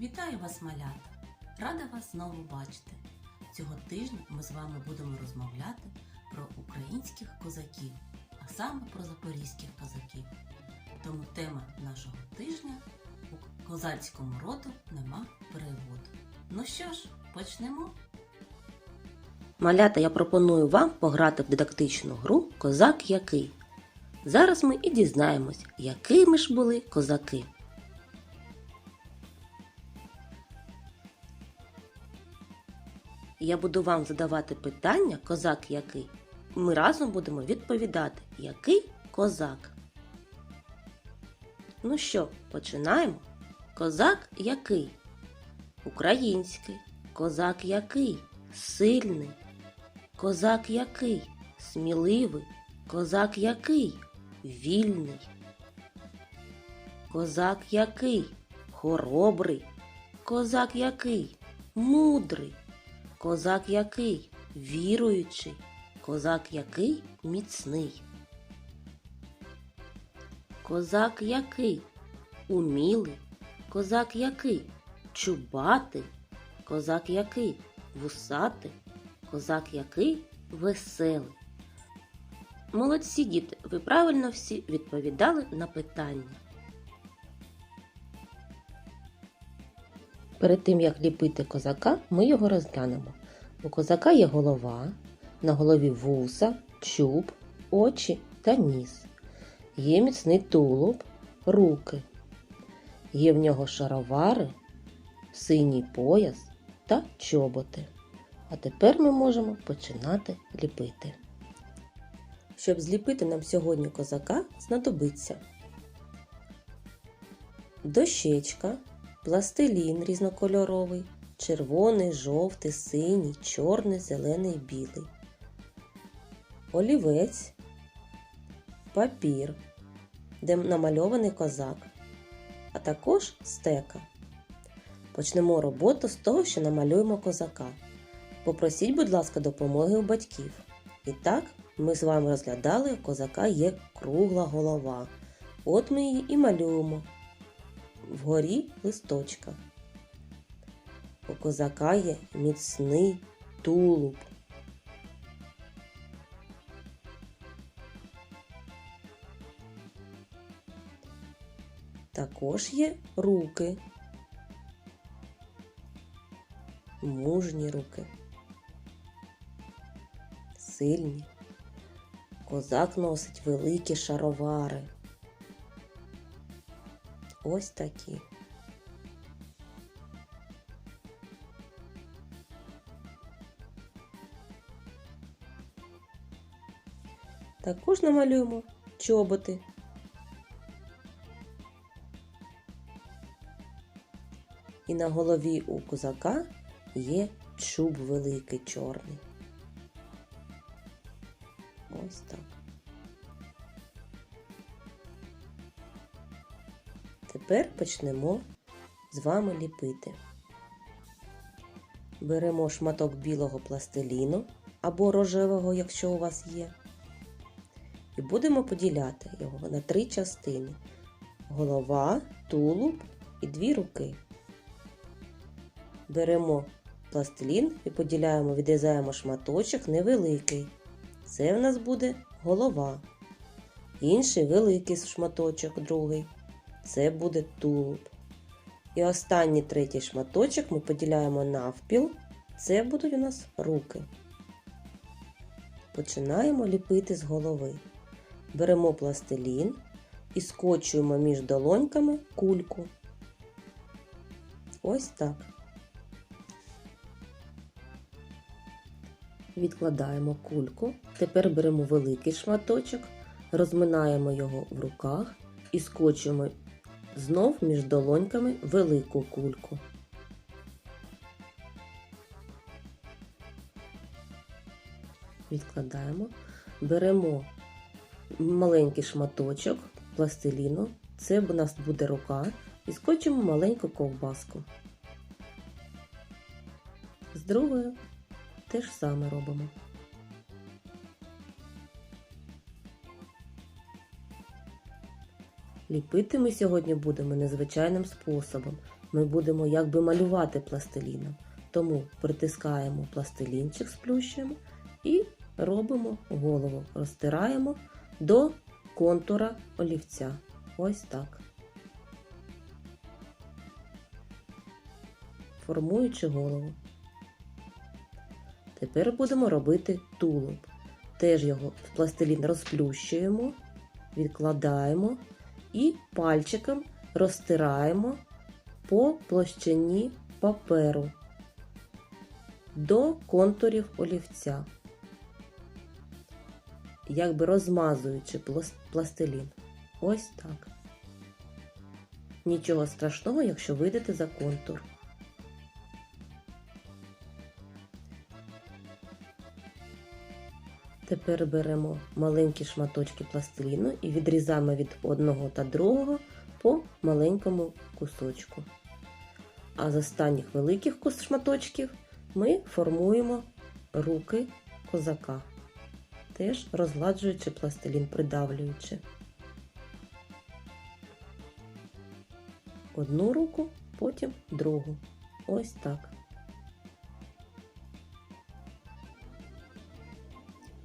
Вітаю вас, малята! Рада вас знову бачити. Цього тижня ми з вами будемо розмовляти про українських козаків, а саме про запорізьких козаків. Тому тема нашого тижня у козацькому роду нема переводу. Ну що ж, почнемо. Малята, я пропоную вам пограти в дидактичну гру Козак який. Зараз ми і дізнаємось, якими ж були козаки. Я буду вам задавати питання Козак який. Ми разом будемо відповідати, який козак. Ну що, починаємо? Козак який? Український. Козак який? Сильний. Козак який? Сміливий. Козак який? Вільний. Козак який? Хоробрий. Козак який? Мудрий. Козак який? Віруючий. Козак який? Міцний. Козак який? Умілий. Козак який? Чубатий. Козак який? Вусатий. Козак який? Веселий. Молодці діти, ви правильно всі відповідали на питання. Перед тим як ліпити козака, ми його розглянемо. У козака є голова, на голові вуса, чуб, очі та ніс. Є міцний тулуб, руки. Є в нього шаровари, синій пояс та чоботи. А тепер ми можемо починати ліпити. Щоб зліпити нам сьогодні козака, знадобиться дощечка, пластилін різнокольоровий, червоний, жовтий, синій, чорний, зелений, білий, олівець, папір, де намальований козак, а також стека. Почнемо роботу з того, що намалюємо козака. Попросіть, будь ласка, допомоги у батьків. І так, ми з вами розглядали, козака є кругла голова. От ми її і малюємо вгорі листочка. У козака є міцний тулуб. Також є руки. Мужні руки. Сильні. Козак носить великі шаровари. Ось такі. Також намалюємо чоботи. І на голові у козака є чуб великий чорний. Ось так. Тепер почнемо з вами ліпити. Беремо шматок білого пластиліну або рожевого, якщо у вас є. І будемо поділяти його на три частини: голова, тулуб і дві руки. Беремо пластилін і поділяємо, відрізаємо шматочок невеликий. Це в нас буде голова. Інший великий шматочок, другий. Це буде тулуб. І останній третій шматочок ми поділяємо навпіл. Це будуть у нас руки. Починаємо ліпити з голови. Беремо пластилін і скочуємо між долоньками кульку. Ось так. Відкладаємо кульку. Тепер беремо великий шматочок, розминаємо його в руках і скочуємо знов між долоньками велику кульку. Відкладаємо, беремо маленький шматочок пластиліну, це у нас буде рука, і скочимо маленьку ковбаску. З другою те ж саме робимо. Ліпити ми сьогодні будемо незвичайним способом. ми будемо якби малювати пластиліном. Тому притискаємо пластилінчик, сплющуємо і робимо голову, розтираємо до контура олівця. Ось так. Формуючи голову. Тепер будемо робити тулуб. Теж його в пластилін розплющуємо, відкладаємо і пальчиком розтираємо по площині паперу до контурів олівця, якби розмазуючи пластилін. Ось так. Нічого страшного, якщо вийдете за контур. Тепер беремо маленькі шматочки пластиліну і відрізаємо від одного та другого по маленькому кусочку. А з останніх великих шматочків ми формуємо руки козака, теж розгладжуючи пластилін, придавлюючи. Одну руку, потім другу. Ось так.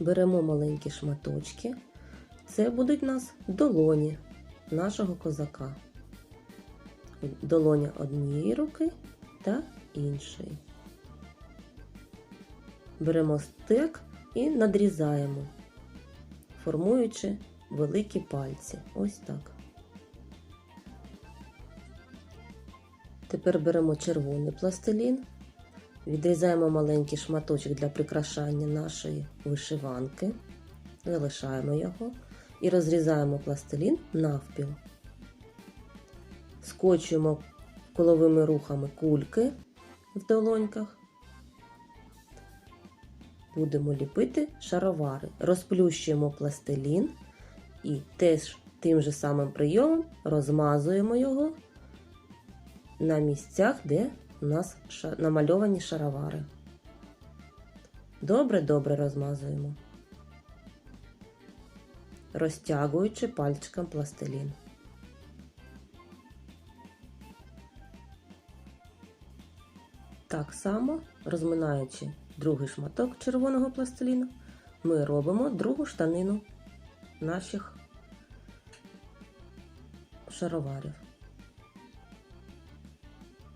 Беремо маленькі шматочки. Це будуть у нас долоні нашого козака. Долоня однієї руки та іншої. Беремо стек і надрізаємо, формуючи великі пальці. Ось так. Тепер беремо червоний пластилін, відрізаємо маленький шматочок для прикрашання нашої вишиванки, залишаємо його і розрізаємо пластилін навпіл. Скочуємо коловими рухами кульки в долоньках. Будемо ліпити шаровари. Розплющуємо пластилін і теж тим же самим прийомом розмазуємо його на місцях, де у нас намальовані шаровари. Добре-добре розмазуємо, розтягуючи пальчиком пластилін. Так само, розминаючи другий шматок червоного пластиліну, ми робимо другу штанину наших шароварів.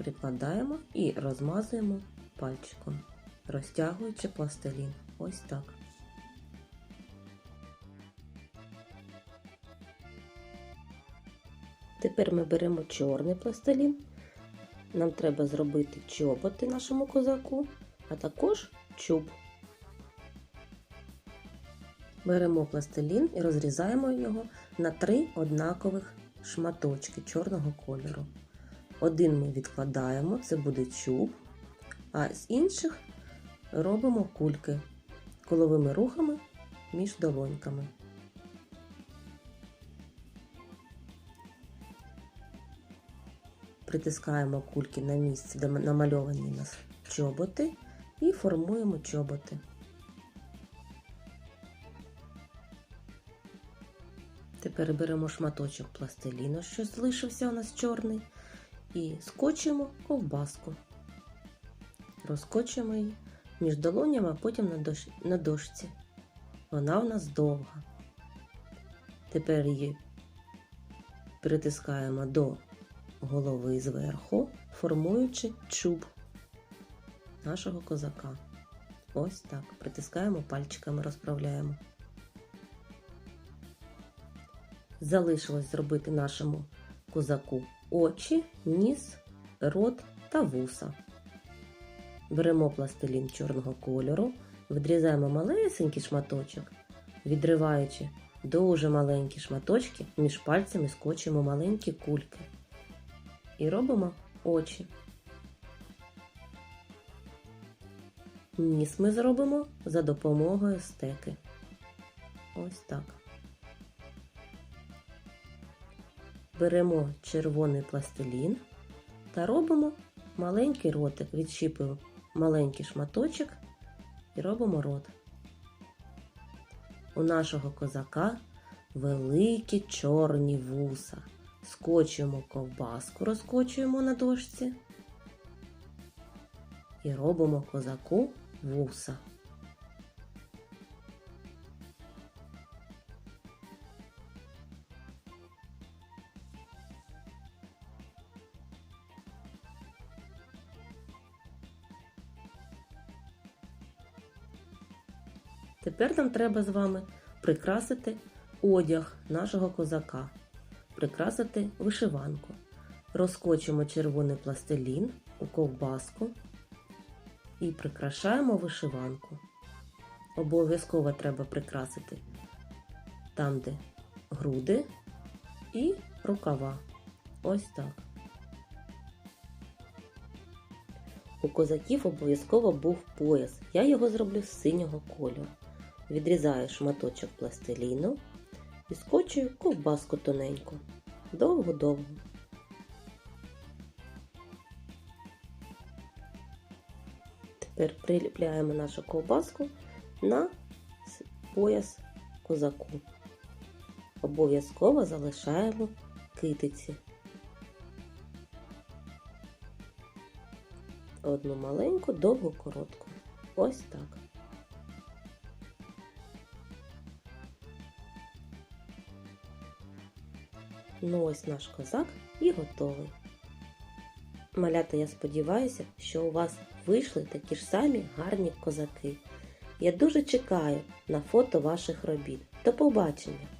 Прикладаємо і розмазуємо пальчиком, розтягуючи пластилін. Ось так. Тепер ми беремо чорний пластилін. Нам треба зробити чоботи нашому козаку, а також чуб. Беремо пластилін і розрізаємо його на три однакових шматочки чорного кольору. Один ми відкладаємо, це буде чуб, а з інших робимо кульки коловими рухами між долоньками. Притискаємо кульки на місце, де намальовані нас чоботи, і формуємо чоботи. Тепер беремо шматочок пластиліну, що залишився у нас чорний, і скочуємо ковбаску. Розкочуємо її між долонями, а потім на, на дошці. Вона в нас довга. Тепер її притискаємо до голови зверху, формуючи чуб нашого козака. Ось так. Притискаємо пальчиками, розправляємо. Залишилось зробити нашому козаку очі, ніс, рот та вуса. Беремо пластилін чорного кольору, відрізаємо малесенький шматочок, відриваючи дуже маленькі шматочки, між пальцями скочуємо маленькі кульки. І робимо очі. Ніс ми зробимо за допомогою стеки. Ось так. Беремо червоний пластилін та робимо маленький ротик. Відщіпуємо маленький шматочок і робимо рот. У нашого козака великі чорні вуса скочуємо ковбаску, розкочуємо на дошці і робимо козаку вуса. Тепер нам треба з вами прикрасити одяг нашого козака, прикрасити вишиванку. Розкочимо червоний пластилін у ковбаску і прикрашаємо вишиванку. Обов'язково треба прикрасити там, де груди і рукава. Ось так. У козаків обов'язково був пояс. Я його зроблю з синього кольору. Відрізаю шматочок пластиліну і скочую ковбаску тоненьку. Довго-довго. Тепер приліпляємо нашу ковбаску на пояс козаку. Обов'язково залишаємо китиці. Одну маленьку, довгу, коротку. Ось так. Ну ось наш козак і готовий. Малята, я сподіваюся, що у вас вийшли такі ж самі гарні козаки. Я дуже чекаю на фото ваших робіт. До побачення!